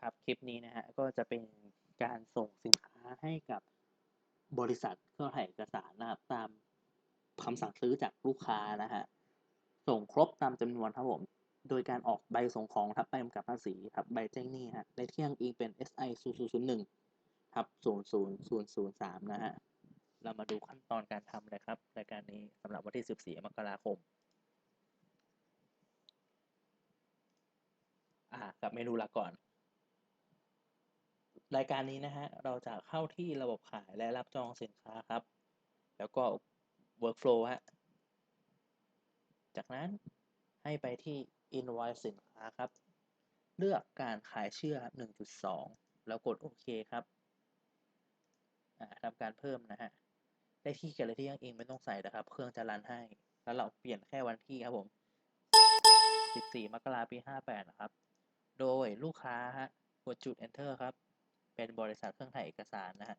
ครับคลิปนี้นะฮะก็จะเป็นการส่งสินค้าให้กับบริษัทเครือข่ายเอกสารนะครับตามคำสั่งซื้อจากลูกค้านะฮะส่งครบตามจำนวนครับผม โดยการออกใบส่งของทับใบกำกับภาษีทับใบแจ้งหนี้ฮะเลขที่อ้างอิงเป็น SI 0001ทับ00003นะฮะเรามาดูขั้นตอนการทำเลยครับรายการนี้สำหรับวันที่ 14 มกราคมอ่ากับเมนูหลักก่อน รายการนี้นะฮะ เราจะเข้าที่ระบบขายและรับจองสินค้าครับ แล้วก็ workflow ฮะ จากนั้นให้ไปที่ invoice สินค้าครับ เลือกการขายเชื่อ 1.2 แล้วกดโอเคครับอ่าทำการเพิ่มนะฮะ ได้ที่เขียนเลยที่ยังเองไม่ต้องใส่นะครับ เครื่องจะรันให้ แล้วเราเปลี่ยนแค่วันที่ครับผม 14 มกราปี 58 นะครับ โดยลูกค้าฮะ กดจุด enter ครับ เป็นบริษัทเครื่องถ่ายเอกสารนะฮะ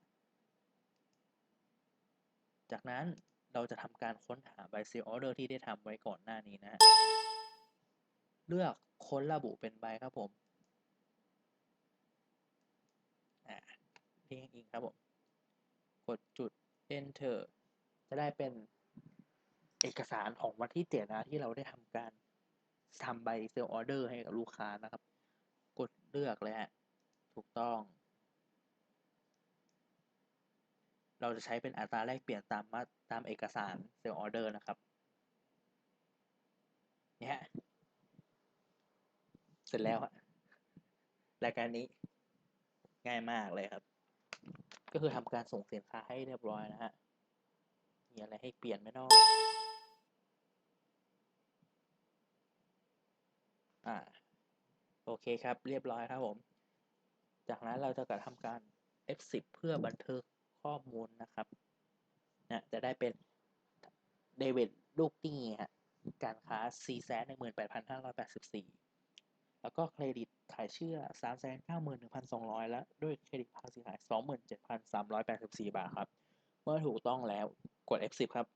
จากนั้นเราจะทำการค้นหาใบซีออเดอร์ที่ได้ทำไว้ก่อนหน้านี้นะฮะ เลือกค้นระบุเป็นใบครับผมอ่าเรียงอิงครับผม กดจุด enter จะได้เป็นเอกสารของวันที่เจ็ดนะที่เราได้ทำการทำใบเซลล์ออเดอร์ให้กับลูกค้านะครับ กดเลือกเลยฮะ ถูกต้อง เราจะใช้เป็นอัตราแลกเปลี่ยนตามมาตามเอกสารเซลล์ออเดอร์นะครับเนี่ยฮะเสร็จแล้วฮะรายการนี้ง่ายมากเลยครับ ก็คือทำการส่งสินค้าให้เรียบร้อยนะฮะมีอะไรให้เปลี่ยนไหมนาะอ่าโอเคครับ เรียบร้อยครับผม จากนั้นเราจะกระทำการ F10 เพื่อบันทึก ข้อมูลนะครับนะจะได้เป็นเดวิดลูกนี้ฮะการค้า4 1 8 5 8 4แล้วก็เครดิตขายเชื่อ3 9 1 2 0 0และด้วยเครดิตภาษีขาย27,384บาทครับ เมื่อถูกต้องแล้วกด F10 ครับ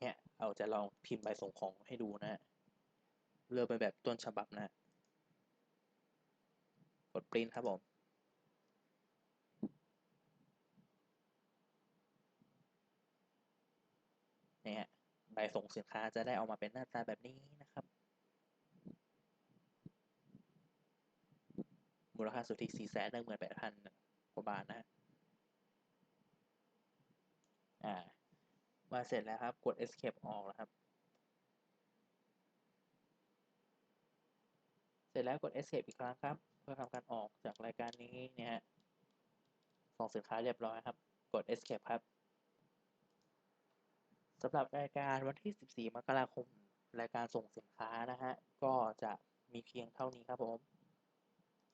เนี่ยเราจะลองพิมพ์ใบส่งของให้ดูนะ เลือกเป็นแบบต้นฉบับนะ กดปริ้นครับผม เนี่ย ใบส่งสินค้าจะได้ออกมาเป็นหน้าตาแบบนี้นะครับ มูลค่าสุทธิ4 1 8 0 0 0กว่าบาทนะฮะอ่า มาเสร็จแล้วครับ กด escape ออกแล้วครับ เสร็จแล้วกด escape อีกครั้งครับ เพื่อทำการออกจากรายการนี้เนี่ยฮะส่งสินค้าเรียบร้อยครับ กด escape ครับ สำหรับรายการวันที่ 14 มกราคม รายการส่งสินค้านะฮะ ก็จะมีเพียงเท่านี้ครับผม